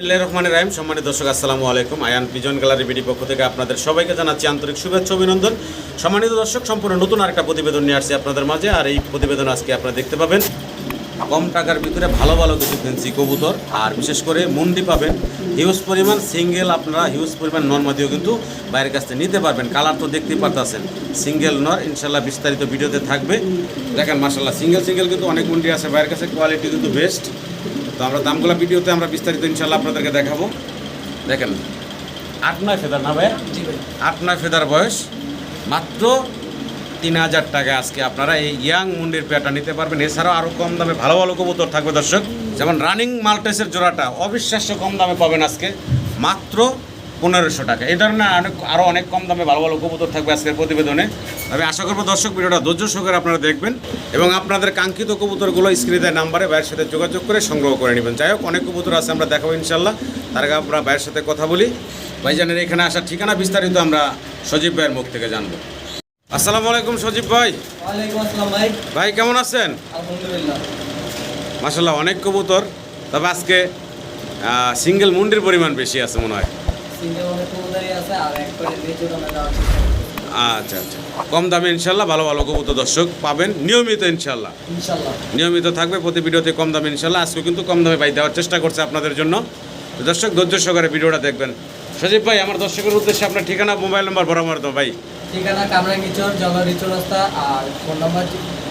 বিসমিল্লাহির রহমানির রাহিম। সম্মানিত দর্শক, আসসালামু আলাইকুম। আয়ান পিজন গ্যালারি বিডি পক্ষ থেকে আপনাদের সবাইকে জানাচ্ছি আন্তরিক শুভেচ্ছা অভিনন্দন। সম্মানিত দর্শক, সম্পূর্ণ নতুন আরেকটা প্রতিবেদন নিয়ে আসছি আপনাদের মাঝে। আর এই প্রতিবেদন আজকে আপনারা দেখতে পাবেন, কম টাকার ভিতরে ভালো ভালো কিছু ফেন্সি কবুতর। আর বিশেষ করে মুন্ডি পাবেন হিউজ পরিমাণ সিঙ্গেল আপনারা হিউজ পরিমাণ নর মধ্যেও কিন্তু বাইরের কাছ থেকে নিতে পারবেন। কালার তো দেখতেই পারতেছেন সিঙ্গেল নর ইনশাল্লাহ বিস্তারিত ভিডিওতে থাকবে। দেখেন মাসাল্লাহ সিঙ্গেল সিঙ্গেল কিন্তু অনেক মুন্ডি আছে, বাইরের কাছে কোয়ালিটি কিন্তু বেস্ট তো আমরা দামগুলা ভিডিওতে আমরা বিস্তারিত ইনশাল্লাহ আপনাদেরকে দেখাবো। দেখেন আট নয় ফেদার না ভাই। আট নয় ফেদার বয়স। মাত্র তিন হাজার টাকা আজকে আপনারা এই ইয়াং মুন্ডির পেয়াটা নিতে পারবেন। এছাড়াও আরও কম দামে ভালো ভালো কবুতর থাকবে দর্শক। যেমন রানিং মাল্টেসের জোড়াটা অবিশ্বাস্য কম দামে পাবেন আজকে। মাত্র পনেরোশো টাকা। এই ধরনের অনেক আরও অনেক কম দামে ভালো ভালো কবুতর থাকবে আজকের প্রতিবেদনে। আমি আশা করব দর্শক ভিডিওটা ধৈর্য সহকারে আপনারা দেখবেন এবং আপনাদের কাঙ্ক্ষিত কবুতরগুলো স্ক্রিনে নাম্বারে ভাইয়ের সাথে যোগাযোগ করে সংগ্রহ করে নেবেন। যাই হোক অনেক কবুতর আছে আমরা দেখাবো ইনশাল্লাহ তার আগে আমরা ভাইয়ের সাথে কথা বলি। ভাইজানের এখানে আসার ঠিকানা বিস্তারিত আমরা সজীব ভাইয়ের মুখ থেকে জানব। আসসালামু আলাইকুম সজীব ভাই। ভাই। ভাই কেমন আছেন? মাসাল্লাহ অনেক কবুতর। তবে আজকে সিঙ্গেল মুন্ডির পরিমাণ বেশি আছে মনে হয়। আচ্ছা আচ্ছা। কম দামে ইনশাল্লাহ ভালো ভালো কবুতর দর্শক পাবেন। নিয়মিত ইনশাল্লাহ। নিয়মিত থাকবে প্রতি ভিডিওতে কম দামে ইনশাল্লাহ। আজকে কিন্তু কম দামে ভাই দেওয়ার চেষ্টা করছে আপনাদের জন্য। দর্শক ধৈর্য সহকারে ভিডিওটা দেখবেন। সজীব ভাই আমার দর্শকের উদ্দেশ্যে আপনার ঠিকানা মোবাইল নাম্বার বরাবর তো ভাই। ঠিকানা কামরাঙ্গিচর জঙ্গলিচর রাস্তা আর phone number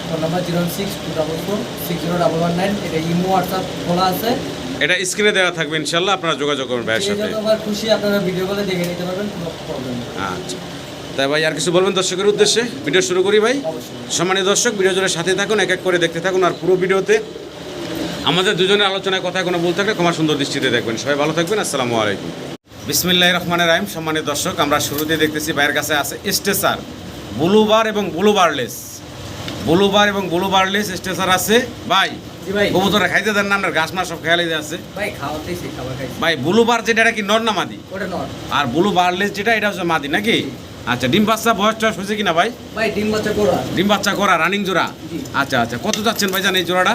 phone number zero six two double four six zero double one nine. এটা ইমো হোয়াটসঅ্যাপ খোলা আছে। এটা স্ক্রিনে দেওয়া থাকবে ইনশাল্লাহ আপনারা যোগাযোগ করবেন ভাইয়ের সাথে। খুশি আপনারা ভিডিও কলে দেখে নিতে পারবেন কোনো প্রবলেম নেই। আচ্ছা। তাই ভাই আর কিছু বলবেন দর্শকের উদ্দেশ্যে? ভিডিও শুরু করি ভাই। সম্মানিত দর্শক ভিডিও জুড়ে সাথে থাকুন এক এক করে দেখতে থাকুন আর পুরো ভিডিওতে আমাদের দুজনের আলোচনায় কথা কোনো ভুল থাকলে ক্ষমা সুন্দর দৃষ্টিতে দেখবেন। সবাই ভালো থাকবেন আসসালামু আলাইকুম। বিসমিল্লাহ রহমানের রাহিম। সম্মানিত দর্শক আমরা শুরুতে দেখতেছি ভাইয়ের কাছে আছে স্টেসার ব্লুবার এবং ব্লুবারলেস। ব্লুবার এবং ব্লুবারলেস স্টেসার আছে। ভাই কবুতরা খাইতে দেন না আপনার ঘাস মাস সব খেয়ালি আছে। ভাই ভাই ব্লুবার যেটা এটা কি নর না মাদি? আর ব্লু বার্লেস যেটা এটা হচ্ছে মাদি নাকি? আচ্ছা ডিম বাচ্চা বয়স টয়স হয়েছে কিনা ভাই? ভাই ডিম বাচ্চা করা। ডিম বাচ্চা করা রানিং জোড়া? আচ্ছা আচ্ছা কত যাচ্ছেন ভাই জান এই জোড়াটা?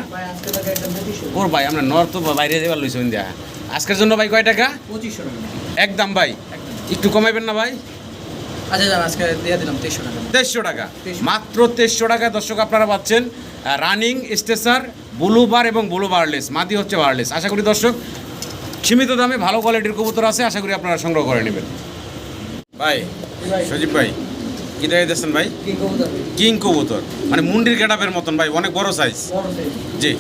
ওর ভাই আমরা নর তো বাইরে যাবার লইছেন দেয়া আজকের জন্য ভাই কয় টাকা? পঁচিশশো টাকা একদম ভাই। একটু কমাইবেন না ভাই? আচ্ছা যান আজকে দিয়ে দিলাম তেইশশো টাকা। তেইশশো টাকা। মাত্র তেইশশো টাকা দর্শক আপনারা পাচ্ছেন রানিং স্টেসার ব্লু বার এবং ব্লু বারলেস মাদি হচ্ছে বারলেস আশা করি দর্শক সীমিত দামে ভালো কোয়ালিটির কবুতর আছে আশা করি আপনারা সংগ্রহ করে নেবেন। ভাই সজীব ভাই কি দেখে দিচ্ছেন ভাই? কিং কবুতর। মানে মুন্ডির গেটাপের মতন ভাই অনেক বড় সাইজ জি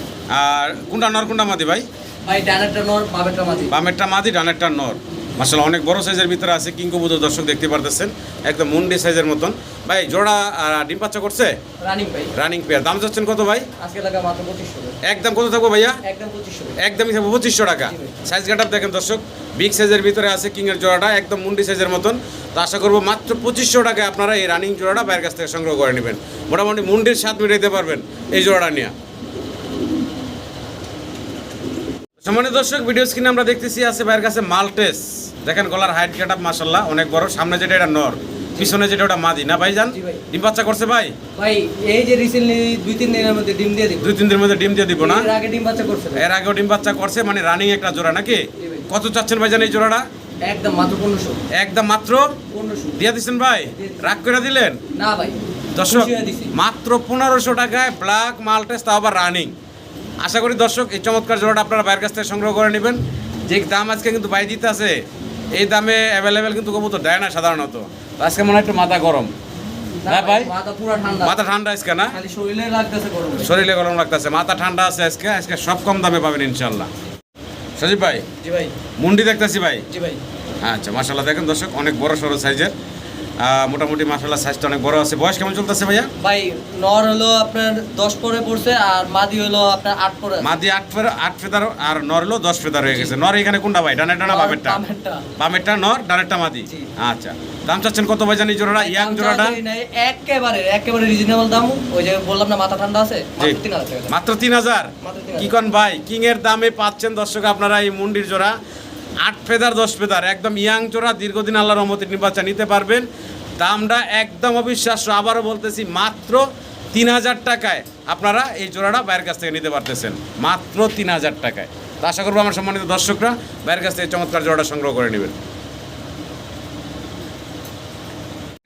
আর কোনটা নর কোনটা মাদি ভাই? ভাই ডানেরটা নর বামেরটা মাঝি বামেরটা মাদি ডানেরটা নর। মাসাল অনেক বড় সাইজের ভিতরে আছে কিং কবুতর দর্শক দেখতে পারতেছেন। একদম মুন্ডি সাইজের মতন। ভাই জোড়া ডিম বাচ্চা করছে? রানিং ভাই। রানিং পেয়ার দাম যাচ্ছেন কত ভাই? আজকে মাত্র একদম কত থাকব ভাইয়া? একদম পঁচিশশো টাকা একদমই থাকব পঁচিশশো টাকা। সাইজ গেটাপ দেখেন দর্শক। বিগ সাইজের ভিতরে আছে কিংয়ের জোড়াটা একদম মুন্ডি সাইজের মতন। তো আশা করব মাত্র পঁচিশশো টাকায় আপনারা এই রানিং জোড়াটা বাইরের কাছ থেকে সংগ্রহ করে নেবেন। মোটামুটি মুন্ডির স্বাদ মিটাইতে পারবেন এই জোড়াটা নিয়ে। সম্মানিত দর্শক ভিডিও স্ক্রিনে আমরা দেখতেছি আছে ভাইয়ের কাছে মাল্টেস। দেখেন গলার হাইট গেট আপ মাসাল্লাহ অনেক বড়। সামনে যেটা এটা নর। পিছনে যেটা ওটা মাদি। না ভাই। ডিম বাচ্চা করছে ভাই? ভাই এই যে রিসেন্টলি দুই তিন দিনের মধ্যে ডিম দিয়ে দিব। দুই তিন দিনের মধ্যে ডিম দিয়ে দিব না? এর আগে ডিম বাচ্চা করছে এর আগেও ডিম বাচ্চা করছে মানে রানিং একটা জোড়া নাকি? কত চাচ্ছেন ভাইজান এই জোড়াটা? একদম মাত্র পনেরোশো। একদম মাত্র? পনেরোশো। দিয়ে দিচ্ছেন ভাই? রাগ করে দিলেন? না ভাই। দর্শক। মাত্র পনেরোশো টাকায় ব্ল্যাক মাল্টেস তাও আবার রানিং আশা করি দর্শক এই চমৎকার জোড়াটা আপনারা বাইরের কাছ থেকে সংগ্রহ করে নেবেন। যে দাম আজকে কিন্তু বাই দিতে আছে এই দামে অ্যাভেলেবেল কিন্তু কবুতর দেয় না সাধারণত। আজকে মনে হয় একটু মাথা গরম। হ্যাঁ ভাই? মাথা ঠান্ডা। আজকে না? শরীরে গরম। লাগতেছে মাথা ঠান্ডা আছে আজকে আজকে সব কম দামে পাবেন ইনশাল্লাহ সজীব ভাই? জি ভাই। মুন্ডি দেখতেছি ভাই? জি ভাই। আচ্ছা মাসাল্লাহ দেখেন দর্শক অনেক বড় সড়ো সাইজের। মোটামুটি মাসাল্লাহ সাইজটা অনেক বড় আছে। বয়স কেমন চলতেছে ভাইয়া? ভাই নর হলো আপনার দশ পরে পড়ছে আর মাদি হলো আপনার আট পরে মাদি আট ফেদার আট ফেদার আর নর হলো দশ ফেদার হয়ে গেছে। নর এখানে কোনটা ভাই? ডানেরটা না বামেরটা? বামেরটা। নর ডানেরটা মাদি। আচ্ছা। দাম চাচ্ছেন কত ভাই জানি জোড়াটা? ইয়াং জোড়াটা? একেবারে একেবারে রিজনেবল দাম। ওই যে বললাম না মাথা ঠান্ডা আছে? মাত্র তিন হাজার। কি। কন ভাই কিং এর দামে পাচ্ছেন দর্শক আপনারা এই মুন্ডির জোড়া। আট ফেদার, দশ ফেদার। একদম ইয়াং চোরা, দীর্ঘদিন আল্লাহ রহমতের নির্বাচন নিতে পারবেন। দামটা একদম অবিশ্বাস্য। আবারও বলতেছি, মাত্র তিন হাজার টাকায় আপনারা এই জোড়াটা বাইরের কাছ থেকে নিতে পারতেছেন। মাত্র তিন হাজার টাকায়। তো আশা করব আমার সম্মানিত দর্শকরা বাইরের কাছ থেকে চমৎকার জোড়াটা সংগ্রহ করে নেবেন।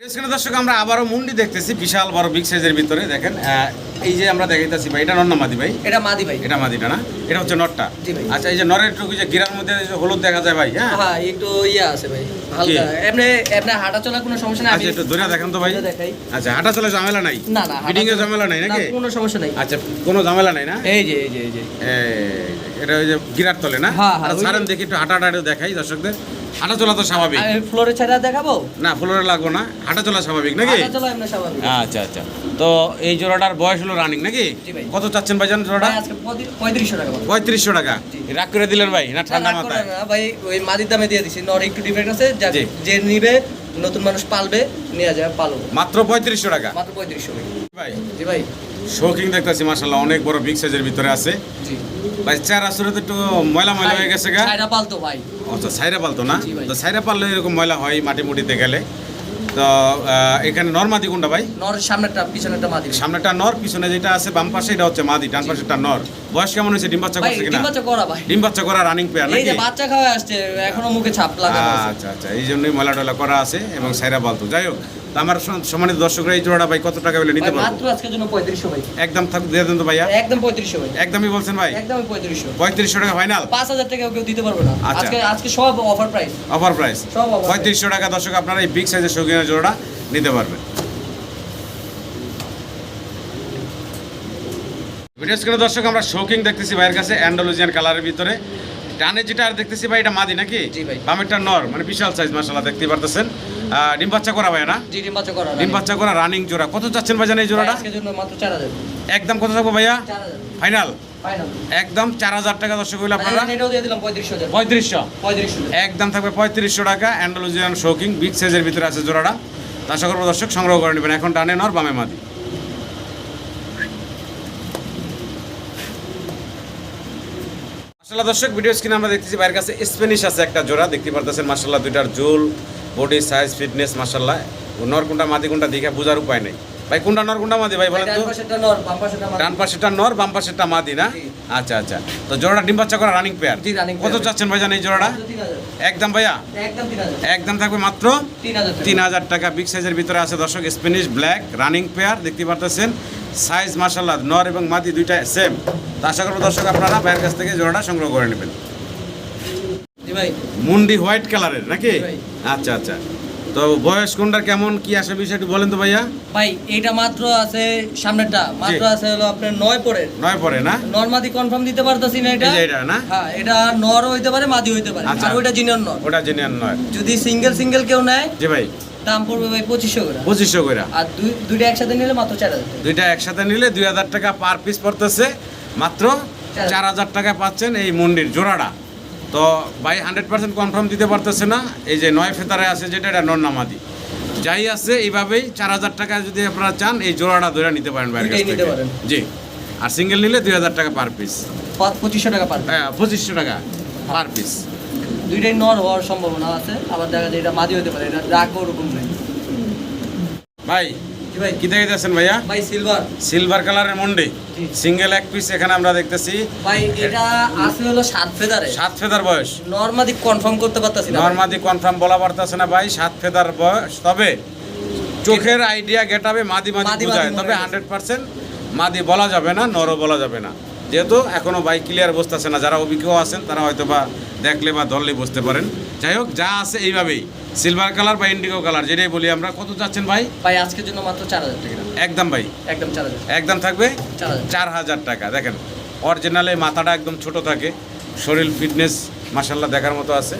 এখানে দর্শক আমরা আবারও মুন্ডি দেখতেছি বিশাল বড় বিগ সাইজের ভিতরে দেখেন। এই যে আমরা দেখাইতেছি ভাই এটা নন্না মাদি ভাই? এটা মাদি ভাই। এটা মাদিটা না? এটা হচ্ছে নটটা আচ্ছা এই যে নরের টুকু যে গিরার মধ্যে যে হলুদ দেখা যায় ভাই হ্যাঁ? হ্যাঁ একটু ইয়ে আছে ভাই হালকা। এমনি এমনি হাঁটা চলা কোনো সমস্যা নাই আচ্ছা একটু ধরে দেখেন তো ভাই। দেখাই। আচ্ছা হাঁটা চলে ঝামেলা নাই? না না এর ঝামেলা নাই নাকি? কোনো সমস্যা নাই। আচ্ছা কোনো ঝামেলা নাই না? এই যে এই যে এই যে। এটা ওই যে গিরার তলে না? হ্যাঁ, হ্যাঁ, আর ওই দেখি একটু হাঁটা হাঁটা দেখাই দর্শকদের। হাঁটা চলা তো স্বাভাবিক। ফ্লোরে ছাড়া দেখাবো? না ফ্লোরে লাগবো না হাঁটা চলা স্বাভাবিক নাকি? আচ্ছা আচ্ছা। তো এই জোড়াটার বয়স হলো রানিং নাকি? কত চাচ্ছেন ভাইজান জোড়াটা? পঁয়ত্রিশশো টাকা পঁয়ত্রিশশো টাকা। রাগ করে দিলেন ভাই না ঠান্ডা মাথায়? ভাই ওই মাদির দামে দিয়ে দিছি। নর একটু ডিফারেন্ট আছে যা-। যে নিবে নতুন মানুষ পালবে নিয়ে যায় পালবো। মাত্র পঁয়ত্রিশশো টাকা। মাত্র পঁয়ত্রিশশো ভাই। জি ভাই। শৌকিং দেখতেছি মাসাল্লাহ অনেক বড় বিগ সাইজের ভিতরে আছে। জি। ভাই চেহারা সুরে তো একটু ময়লা ময়লা হয়ে গেছে গা। ছাইরা পালতো ভাই। আচ্ছা সাইরা পালতো না? তো সাইরা পাললে এরকম ময়লা হয় মাটি মুটিতে গেলে। তো এখানে নর মাদি কোনটা ভাই? নর সামনেরটা পিছনেরটা মাদি সামনেটা নর পিছনে যেটা আছে বাম পাশে এটা হচ্ছে মাদি ডান পাশেটা নর। বয়স কেমন হয়েছে? ডিম বাচ্চা করছে কিনা? ডিম বাচ্চা করা ভাই। ডিম বাচ্চা করা রানিং পেয়ার নাকি এই যে বাচ্চা খাওয়া আসছে এখনও মুখে ছাপ লাগানো আছে। আচ্ছা আচ্ছা এই জন্যই ময়লা টয়লা করা আছে এবং সাইরা পালতো। যাই হোক তো আমার সম্মানিত দর্শকরা এই জোড়াটা ভাই কত টাকা হলে নিতে পারব? মাত্র আজকের জন্য পঁয়ত্রিশশো ভাই। একদম থাক দিয়ে দেন তো ভাইয়া। একদম ভাই। একদমই বলছেন ভাই? একদমই টাকা ফাইনাল পাঁচ হাজার টাকা কেউ দিতে পারবে না। আচ্ছা। আজকে আজকে সব অফার প্রাইস অফার প্রাইস সব offer পঁয়ত্রিশশো টাকা দর্শক আপনারা এই বিগ সাইজের শৌখিনের জোড়া নিতে পারবেন। ভিডিও স্ক্রিনে দর্শক আমরা শৌকিং দেখতেছি ভাইয়ের কাছে অ্যান্ডালুজিয়ান কালারের ভিতরে। ডানে যেটা আর দেখতেছি ভাই এটা মাদি নাকি। বামেরটা নর মানে বিশাল সাইজ মাসাল্লাহ দেখতে পারতেছেন। ডিম বাচ্চা করা ভাই না? জি ডিম বাচ্চা করা ডিম বাচ্চা করা রানিং জোড়া। কত চাচ্ছেন জানেন এই জোড়াটা? আজকের জন্য মাত্র চার হাজার। একদম কত থাকব ভাইয়া? ফাইনাল ফাইনাল একদম চার হাজার টাকা দর্শক হইলে আপনারা। পঁয়ত্রিশশো একদম থাকবে পঁয়ত্রিশশো টাকা। অ্যান্ডালুজিয়ান শোকিং বিগ সাইজের ভিতরে আছে জোড়াটা। আশা করব দর্শক সংগ্রহ করে নেবেন। এখন ডানে নর বামে মাদি। মাসাল্লাহ দর্শক ভিডিও স্ক্রিনে আমরা দেখতেছি বাইরের কাছে স্প্যানিশ আছে একটা জোড়া দেখতে পারতেছেন মাসাল্লাহ দুইটার জুল বডি সাইজ ফিটনেস মাসাল্লাহ নর কোনটা মাদি কোনটা দেখে বোঝার উপায় নেই। ভাই কোনটা নর কোনটা মাদি ভাই বলেন তো। ডান পাশেরটা নর বাম পাশেরটা মাদি। না? আচ্ছা আচ্ছা। তো জোড়াটা ডিম বাচ্চা করা রানিং পেয়ার কত। চাচ্ছেন ভাইজান এই জোড়াটা। একদম ভাইয়া? একদম থাকবে মাত্র তিন হাজার টাকা। তিন হাজার টাকা। বিগ সাইজের ভিতরে আছে দর্শক স্প্যানিশ ব্ল্যাক রানিং পেয়ার দেখতে পারতেছেন। সাইজ মার্শাল্লাহ নর এবং মাদি দুইটা সেম তো আশা করব দর্শক আপনারা ভাইয়ের কাছ থেকে জোড়াটা সংগ্রহ করে নেবেন। মুন্ডি হোয়াইট কালারের নাকি? আচ্ছা আচ্ছা। তো বয়স কোনটা কেমন কি আসে বিষয়টি বলেন তো ভাইয়া। ভাই এইটা মাত্র আছে সামনেরটা। মাত্র আছে হলো আপনার নয় পরের। নয় পরে না? নর্মাদি কনফার্ম দিতে পারতাছি না এটা। এটা না? হ্যাঁ এটা নর হইতে পারে মাদি হইতে পারে। আচ্ছা। আর ওইটা জিনিয়র নর ওটা জেনুয়ান নয়। যদি সিঙ্গেল সিঙ্গেল কেউ নেয় জি ভাই। দাম পড়বে ভাই পঁচিশশো করে। পঁচিশশো করে। আর দুই দুইটা একসাথে নিলে মাত্র চার হাজার দুইটা একসাথে নিলে দুই হাজার টাকা পার পিস পড়তেছে। মাত্র চার- হাজার। টাকা পাচ্ছেন এই মন্দির জোড়াটা। তো ভাই হান্ড্রেড পার্সেন্ট কনফার্ম দিতে পারতেছে না। এই যে নয় ফেতারে আছে যেটা এটা নন্নামাদি যাই আছে এইভাবেই চার হাজার টাকা যদি আপনারা চান এই জোড়াটা ধরে নিতে পারেন থেকে। জি। আর সিঙ্গেল নিলে দুই হাজার টাকা পার পিস পঁচিশশো টাকা পারবে হ্যাঁ পঁচিশশো টাকা পার পিস দুইটাই নর হওয়ার সম্ভাবনা আছে আবার দেখা যায় এটা মাদি হতে পারে এটা রাগও ওরকম নেই ভাই ভাই? কি দেখে ভাইয়া? ভাই সিলভার সিলভার কালারের মন্ডি। সিঙ্গেল এক পিস এখানে আমরা দেখতেছি। ভাই এটা আছে হলো সাত ফেদারে। সাত ফেদার বয়স। নর্মাদি কনফার্ম করতে পারতাছি না নর্মাদি কনফার্ম বলা পারতেছে না ভাই সাত ফেদার বয়স। তবে চোখের আইডিয়া গেটাবে মাদি মাদি মাদি বোঝায়। তবে হান্ড্রেড পার্সেন্ট মাদি বলা যাবে না নরও বলা যাবে না। যেহেতু এখনও বাইক ক্লিয়ার বসতেছে না যারা অভিজ্ঞ আছেন তারা হয়তো বা দেখলে বা ধরলে বুঝতে পারেন। যাই হোক যা আছে এইভাবেই। সিলভার কালার বা ইন্ডিগো কালার যেটাই বলি আমরা কত চাচ্ছেন ভাই? ভাই আজকের জন্য মাত্র চার হাজার টাকা। একদম ভাই। একদম চার হাজার। একদম থাকবে? চার হাজার। টাকা। দেখেন অরিজিনালে মাথাটা একদম ছোট থাকে। শরীর ফিটনেস মাসাল্লাহ দেখার মতো আছে।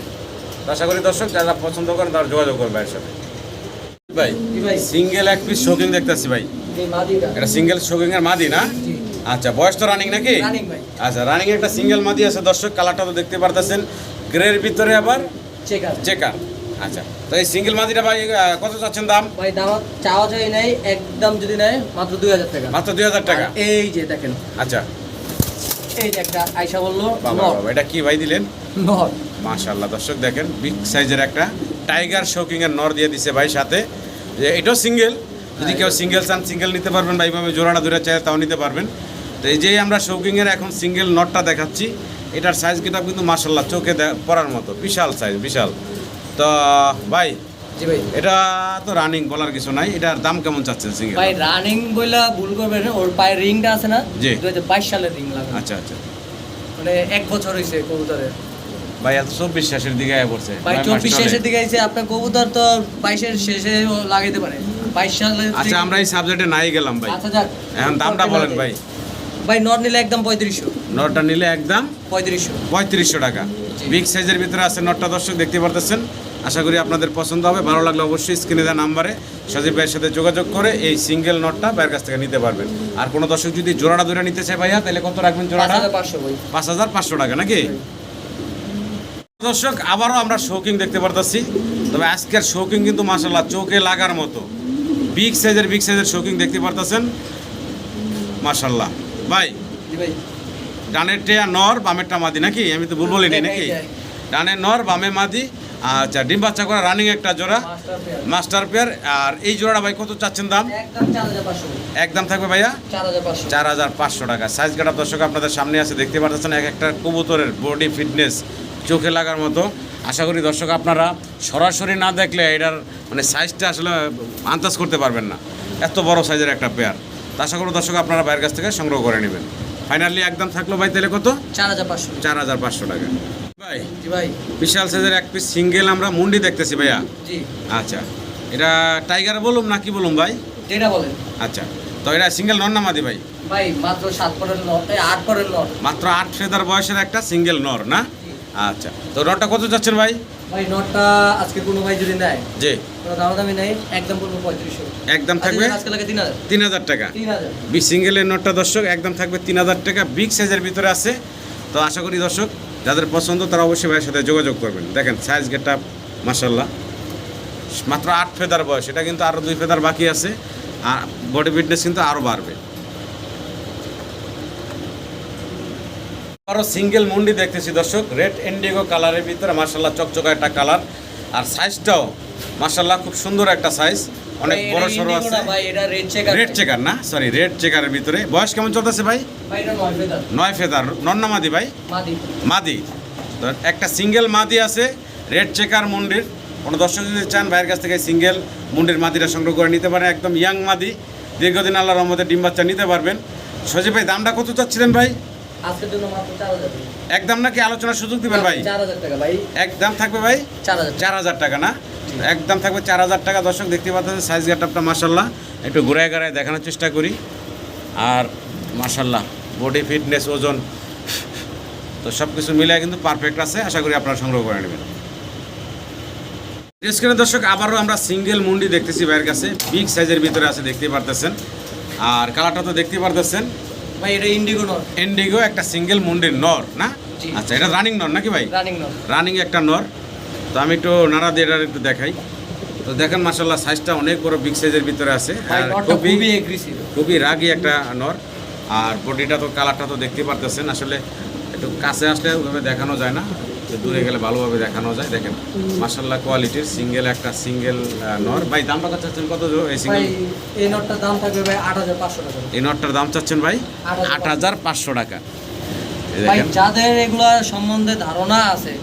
আশা করি দর্শক যারা পছন্দ করেন তারা যোগাযোগ করবে ভাইয়ের সাথে। ভাই ভাই? সিঙ্গেল এক পিস শোকিং দেখতেছি ভাই। এটা সিঙ্গেল শোকিং এর মাদি না? আচ্ছা বয়স তো রানিং নাকি? আচ্ছা রানিং একটা সিঙ্গেল মাদি আছে দর্শক কালারটা তো দেখতে পারতেছেন। গ্রের ভিতরে আবার চেকার চেকার আচ্ছা তো এই সিঙ্গেল মাদিটা ভাই কত চাচ্ছেন দাম? ভাই দাম চাওয়া চাই নাই একদম যদি নেয় মাত্র দুই হাজার টাকা। মাত্র দুই হাজার টাকা? এই যে দেখেন। আচ্ছা। এই যে একটা আয়সা বলল বাবা এটা কি ভাই দিলেন? নর। দর্শক দেখেন বিগ সাইজের একটা টাইগার শোকিং এর নর দিয়ে দিছে ভাই সাথে। যে এটাও সিঙ্গেল যদি কেউ সিঙ্গেল চান সিঙ্গেল নিতে পারবেন বা এইভাবে জোড়াটা ধরে চায় তাও নিতে পারবেন। তো এই যে আমরা শৌকিং এর এখন সিঙ্গেল নটটা দেখাচ্ছি এটার সাইজ কিতাব কিন্তু মাসাল্লাহ চোখে পড়ার মতো বিশাল সাইজ বিশাল। তো ভাই জি ভাই। এটা তো রানিং বলার কিছু নাই এটার দাম কেমন চাচ্ছেন সিঙ্গেল ভাই রানিং বইলা ভুল করবেন ওর পায়ে রিংটা আছে না? জি। দু হাজার বাইশ সালের রিং লাগে আচ্ছা আচ্ছা। মানে এক বছর হয়েছে কবুতরের। ভাই এত চব্বিশ শেষের দিকে আয়া পড়ছে ভাই চব্বিশ শেষের দিকে আপনার কবুতর তো বাইশের শেষে লাগাইতে পারে। বাইশ সালে আচ্ছা আমরা এই সাবজেক্টে নাই গেলাম ভাই। আচ্ছা যাক। এখন দামটা বলেন ভাই। ভাই নট নিলে একদম পঁয়ত্রিশশো। নটটা নিলে একদম পঁয়ত্রিশশো। পঁয়ত্রিশশো টাকা। বিগ সাইজের ভিতরে আছে নটটা দর্শক দেখতে পারতেছেন। আশা করি আপনাদের পছন্দ হবে। ভালো লাগলে অবশ্যই স্ক্রিনে দেওয়া নাম্বারে সজীব ভাইয়ের সাথে যোগাযোগ করে এই সিঙ্গেল নটটা ভাইয়ের কাছ থেকে নিতে পারবেন। আর কোনো দর্শক যদি জোড়াটা ধরে নিতে চায় ভাইয়া তাহলে কত রাখবেন জোড়াটা? পাঁচশো পাঁচ হাজার পাঁচশো টাকা নাকি? দর্শক আবারও আমরা শৌকিং দেখতে পারতেছি। তবে আজকের শৌকিং কিন্তু মাসাল্লাহ চোখে লাগার মতো। বিগ সাইজের বিগ সাইজের শৌকিং দেখতে পারতেছেন। মাসাল্লাহ ভাই ডানেরটা নর বামেরটা মাদি নাকি? আমি তো ভুল বলিনি নাকি? ডানে নর বামে মাদি আচ্ছা ডিম বাচ্চা করা রানিং একটা জোড়া মাস্টার পেয়ার আর এই জোড়াটা ভাই কত চাচ্ছেন দাম? একদম থাকবে ভাইয়া? চার হাজার পাঁচশো। চার হাজার পাঁচশো টাকা। সাইজ কাটা দর্শক আপনাদের সামনে আছে দেখতে পাচ্ছেন এক একটা কবুতরের বডি ফিটনেস চোখে লাগার মতো। আশা করি দর্শক আপনারা সরাসরি না দেখলে এটার মানে সাইজটা আসলে আন্দাজ করতে পারবেন না। এত বড় সাইজের একটা পেয়ার তা আশা করি দর্শক আপনারা বাইরের কাছ থেকে সংগ্রহ করে নেবেন। ফাইনালি একদম থাকল ভাই তাহলে কত? চার হাজার পাঁচশো। চার হাজার পাঁচশো টাকা। ভাই ভাই। বিশাল সাইজের এক পিস সিঙ্গেল আমরা মুন্ডি দেখতেছি ভাইয়া। জি। আচ্ছা এটা টাইগার বলুম না কি বলুম ভাই? যেটা বলেন। আচ্ছা তো এটা সিঙ্গেল নর না মাদি ভাই? ভাই মাত্র সাত পরের এই আট পরের মাত্র আট ফেদার বয়সের একটা সিঙ্গেল নর না? আচ্ছা তো নরটা কত যাচ্ছেন ভাই? ভাই নটটা আজকে কোনো ভাই যদি নেয় জি। কোনো দামি নেই একদম পড়ব পঁয়ত্রিশশো। একদম থাকবে আজকে লাগে তিন হাজার। তিন হাজার টাকা। তিন হাজার। বি সিঙ্গেলের নোটটা দর্শক একদম থাকবে তিন হাজার টাকা। বিগ সাইজের ভিতরে আছে। তো আশা করি দর্শক যাদের পছন্দ তারা অবশ্যই ভাইয়ের সাথে যোগাযোগ করবেন। দেখেন সাইজ গেটটা মাসাল্লাহ মাত্র আট ফেদার বয়স এটা কিন্তু আরও দুই ফেদার বাকি আছে। আর বডি ফিটনেস কিন্তু আরও বাড়বে। আরও সিঙ্গেল মুন্ডি দেখতেছি দর্শক। রেড ইন্ডিগো কালারের ভিতরে মাসাল্লাহ চকচকা একটা কালার আর সাইজটাও মার্শাল্লাহ খুব সুন্দর একটা সাইজ অনেক বড় সড়ো আছে। রেড চেকার না? সরি রেড চেকারের ভিতরে। বয়স কেমন চলতেছে ভাই? ভাই নয় ফেদার। নন্না মাদি ভাই? মাদি। মাদি। একটা সিঙ্গেল মাদি আছে রেড চেকার মন্ডির। কোনো দর্শক যদি চান ভাইয়ের কাছ থেকে সিঙ্গেল মুন্ডির মাদিটা সংগ্রহ করে নিতে পারেন একদম ইয়াং মাদি। দীর্ঘদিন আল্লাহ রহমতে ডিম বাচ্চা নিতে পারবেন। সজীব ভাই দামটা কত চাচ্ছিলেন ভাই? আজকের জন্য মাত্র চার হাজার একদম নাকি আলোচনার সুযোগ দিবেন ভাই? টাকা ভাই। একদম থাকবে ভাই? চার হাজার টাকা। না? একদম থাকবে চার হাজার টাকা। দর্শক দেখতে পাচ্ছেন সাইজ গেটআপটা মাসাল্লাহ একটু ঘুরায় ঘুরায় দেখানোর চেষ্টা করি। আর মাসাল্লাহ বডি ফিটনেস ওজন। তো সব কিছু মিলিয়ে কিন্তু পারফেক্ট আছে। আশা করি আপনারা সংগ্রহ করে নেবেন। স্ক্রিনে দর্শক আবারও আমরা সিঙ্গেল মুন্ডি দেখতেছি ভাইয়ের কাছে। বিগ সাইজের ভিতরে আছে দেখতে পারতেছেন। আর কালারটা তো দেখতে পারতেছেন। ভাই এটা ইন্ডিগো নট এন্ডিগো একটা সিঙ্গেল মুন্ডির নর না? আচ্ছা এটা রানিং নর নাকি ভাই? রানিং একটা নর। তো আমি একটু নাড়া দিয়ে এটার একটু দেখাই। তো দেখেন মাসাল্লাহ সাইজটা অনেক বড় বিগ সাইজের ভিতরে আছে। আর খুবই খুবই রাগি একটা নর। আর বডিটা তো কালারটা তো দেখতে পারতেছেন। আসলে একটু কাছে আসলে ওইভাবে দেখানো যায় না। দূরে গেলে ভালোভাবে দেখানো যায়। দেখেন মাসাল্লাহ কোয়ালিটির সিঙ্গেল একটা সিঙ্গেল নর। ভাই দামটা কত চাচ্ছেন? কত এই সিঙ্গেল এই নটটার দাম থাকবে ভাই আট হাজার পাঁচশো টাকা। এই নটটার দাম চাচ্ছেন ভাই? আট 8,500 হাজার পাঁচশো টাকা। ভাই যাদের এগুলা সম্বন্ধে ধারণা আছে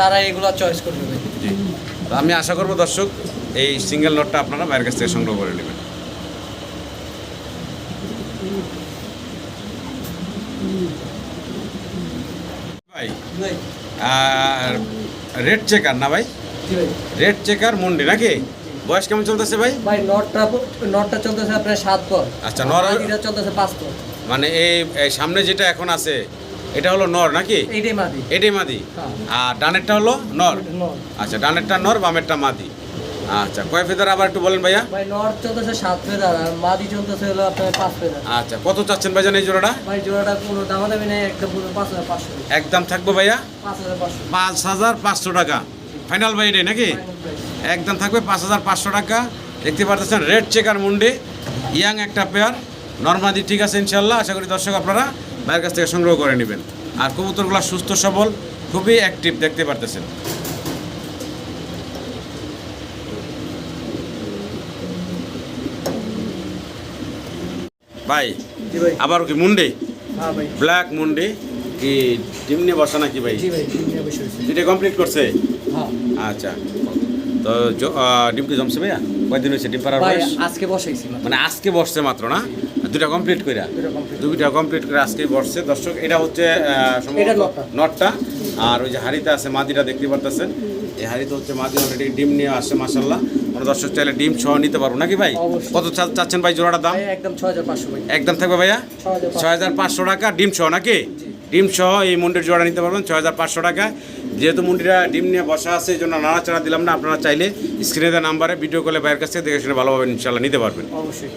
তারা এগুলা চয়েস করবে ভাই। জি। আমি আশা করব দর্শক এই সিঙ্গেল নোটটা আপনারা বাইরের কাছ থেকে সংগ্রহ করে নেবেন ভাই ভাই আর রেড চেকার না ভাই? রেড চেকার মন্ডি নাকি? বয়স কেমন চলতেছে ভাই? ভাই নটটা নটটা চলতেছে আপনার সাত পর। আচ্ছা, নর- এটা চলতেছে পাঁচ পর। মানে এই এই সামনে যেটা এখন আছে এটা হলো নর নাকি? এটাই মাদি। এটাই মাদি। হ্যাঁ। আর ডানেরটা হলো নর। আচ্ছা ডানেরটা নর বামেরটা মাদি। আচ্ছা কয় ফেদার আবার একটু বলেন ভাইয়া? ভাই নট চলতেছে সাত ফেদার আর মাদি চলতেছে হলো আপনার পাঁচ ফেদার। আচ্ছা কত চাচ্ছেন ভাইজান এই জোড়াটা? ভাই জোড়াটা কোনো দামাদামি নেই একদম পুরো পাঁচ হাজার পাঁচশো। একদম থাকব ভাইয়া? পাঁচ হাজার পাঁচশো। পাঁচ হাজার পাঁচশো টাকা। ফাইনাল ভাই এটাই নাকি? একদম থাকবে পাঁচ হাজার পাঁচশো টাকা। দেখতে পারতেছেন রেড চেকার মুন্ডে ইয়াং একটা পেয়ার নর্মাদি ঠিক আছে ইনশাল্লাহ আশা করি দর্শক আপনারা ভাইয়ের কাছ থেকে সংগ্রহ করে নেবেন। আর কবুতরগুলো সুস্থ সবল খুবই অ্যাক্টিভ দেখতে পারতেছেন। ভাই আবার কি মুন্ডে? হ্যাঁ ব্ল্যাক মুন্ডে কি ডিম নিয়ে বসা নাকি ভাই? দুইটা কমপ্লিট করছে? হ্যাঁ। আচ্ছা তো ডিম কি জমছে ভাইয়া? কয়দিন হয়েছে ডিম পাড়ার ভাই বয়স? আজকে বসাইছি মানে আজকে বসছে মাত্র না? দুটা কমপ্লিট কইরা? দুটো দুইটা কমপ্লিট করে আজকে বসছে। দর্শক এটা হচ্ছে এটা। নটটা। আর ওই যে হাড়িতে আছে মাদিটা দেখতে পারতেছেন। এই হাড়িতে হচ্ছে মাদি অলরেডি ডিম নিয়ে আসছে মাসাল্লাহ আমরা দর্শক চাইলে ডিম সহ নিতে পারব নাকি ভাই? কত চাচ্ছেন ভাই জোড়াটার দাম? একদম ছ হাজার পাঁচশো ভাই। একদম থাকবে ভাইয়া? ছ হাজার ছয় হাজার পাঁচশো টাকা ডিম সহ নাকি? ডিম সহ এই মুন্ডির জোড়া নিতে পারবেন ছয় হাজার পাঁচশো টাকা। যেহেতু মুন্ডিটা ডিম নিয়ে বসা আছে এই জন্য নাড়াচাড়া দিলাম না আপনারা চাইলে স্ক্রিনে দেওয়া নাম্বারে ভিডিও কলে বাইরের কাছে দেখে শুনে ভালোভাবে ইনশাল্লাহ নিতে পারবেন। অবশ্যই।